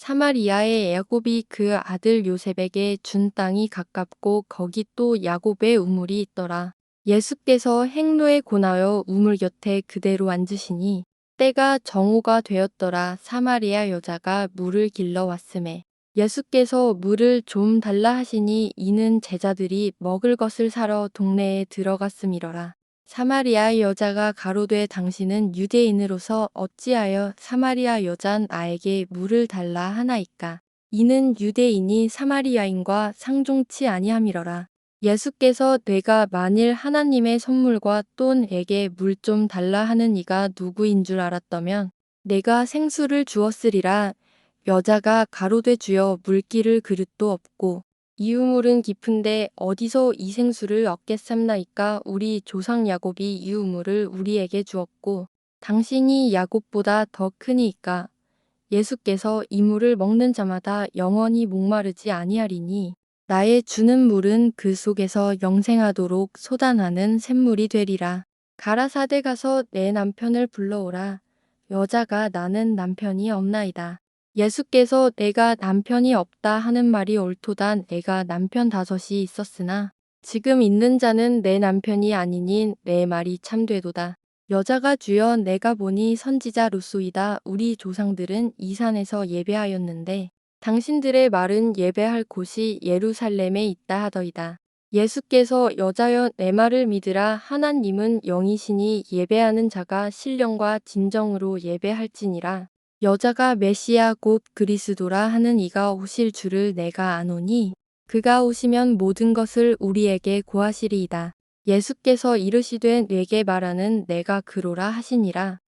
사마리아의 야곱이 그 아들 요셉에게 준 땅이 가깝고 거기 또 야곱의 우물이 있더라. 예수께서 행로에 고나여 우물 곁에 그대로 앉으시니 때가 정오가 되었더라. 사마리아 여자가 물을 길러 왔음에 예수께서 물을 좀 달라 하시니 이는 제자들이 먹을 것을 사러 동네에 들어갔음이러라. 사마리아 여자가 가로되 당신은 유대인으로서 어찌하여 사마리아 여잔 나에게 물을 달라 하나이까. 이는 유대인이 사마리아인과 상종치 아니함이러라. 예수께서 내가 만일 하나님의 선물과 똔에게 물 좀 달라 하는 이가 누구인 줄 알았더면 내가 생수를 주었으리라. 여자가 가로되 주여 물기를 그릇도 없고 이 우물은 깊은데 어디서 이 생수를 얻겠삼나이까 우리 조상 야곱이 이 우물을 우리에게 주었고 당신이 야곱보다 더 크니이까 예수께서 이 물을 먹는 자마다 영원히 목마르지 아니하리니 나의 주는 물은 그 속에서 영생하도록 솟아나는 샘물이 되리라. 가라사대 가서 내 남편을 불러오라. 여자가 나는 남편이 없나이다. 예수께서 내가 남편이 없다 하는 말이 옳도다 내가 남편 다섯이 있었으나 지금 있는 자는 내 남편이 아니니 내 말이 참되도다. 여자가 주여 내가 보니 선지자 루소이다. 우리 조상들은 이 산에서 예배하였는데 당신들의 말은 예배할 곳이 예루살렘에 있다 하더이다. 예수께서 여자여 내 말을 믿으라 하나님은 영이시니 예배하는 자가 신령과 진정으로 예배할지니라. 여자가 메시아 곧 그리스도라 하는 이가 오실 줄을 내가 아노니 그가 오시면 모든 것을 우리에게 고하시리이다. 예수께서 이르시되 내게 말하는 내가 그로라 하시니라.